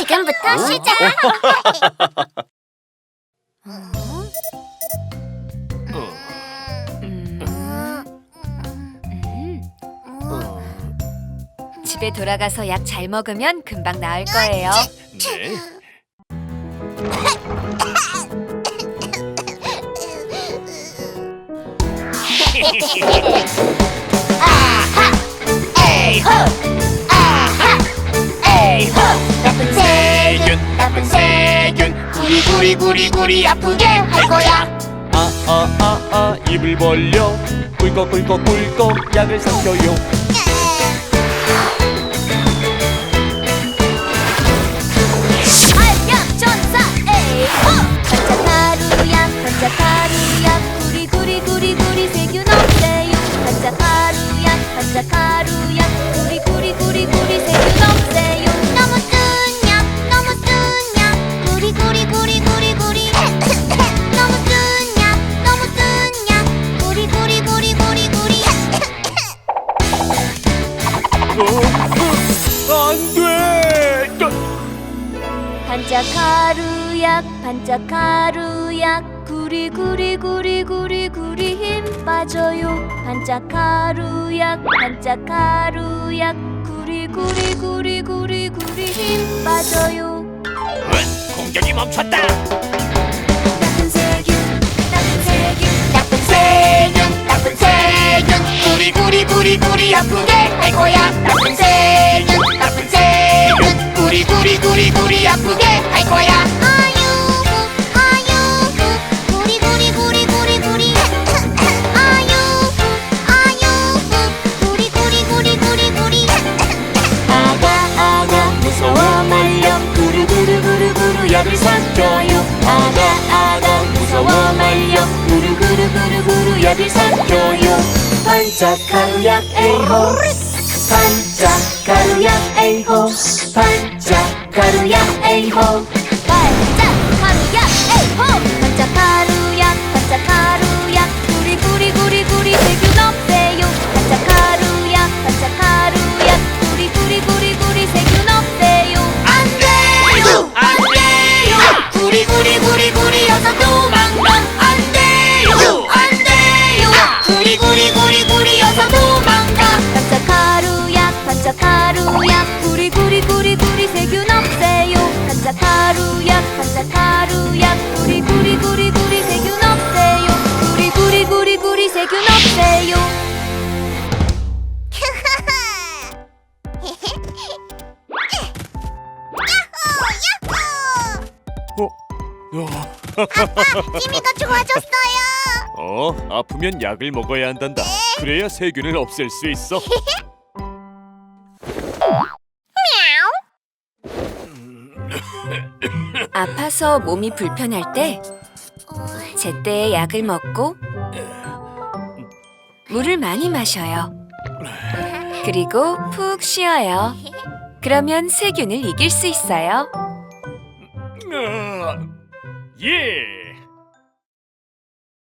지금부터 시작. 집에 돌아가서 약 잘 먹으면 금방 나을 거예요. 네. 나쁜 구리 구리 구리 구리 아프게 할 거야. 아, 아, 아, 아, 입을 벌려. 꿀꺽, 꿀꺽, 꿀꺽, 약을 삼켜요. 안 돼! 또- 반짝 하루약 반짝 하루약. 구리 구리 구리 구리 구리 힘 빠져요. 반짝 하루약 반짝 하루약. 구리 구리 구리 구리 구리 힘 빠져요. 공격이 멈췄다. 나쁜 세균 나쁜 세균 나쁜 세균, 나쁜 세균, 구리 구리 구리 구리 아프게 아프게 할 거야. 아유후, 아유후, 구리 구리 구리 구리 구리. 아유후, 아유후, 구리 구리 구리 구리. 구리. 아가 아가 무서워 말렴 구르 약을 삼켜요. 아가 아가 무서워 말렴 구르 약을 삼켜요. 반짝하루약 에이호. 반짝하루약 에이호. 반짝하루약 에이호 반짝하루약 에이호 반짝하루약 반짝하루약 구리 구리 구리 구리 세균 없애요 반짝하루약 반짝하루약 구리 구리 구리 구리 세균 없애요 안 돼요, 안 돼요. 구리 구리 구리 구리 어서 도망가. 안 돼요, 안 돼요. 구리 구리 구리 구리 어서 도망가. 반짝하루약 반짝하루 반짝하루약 구리 구리 구리 구리 세균 없애요 구리 구리 구리 구리 세균 없애요 어, 힘이가 좋아졌어요. 어, 아프면 약을 먹어야 한단다. 그래야 세균을 없앨 수 있어. 아파서 몸이 불편할 때 제때에 약을 먹고 물을 많이 마셔요. 그리고 푹 쉬어요. 그러면 세균을 이길 수 있어요. 예.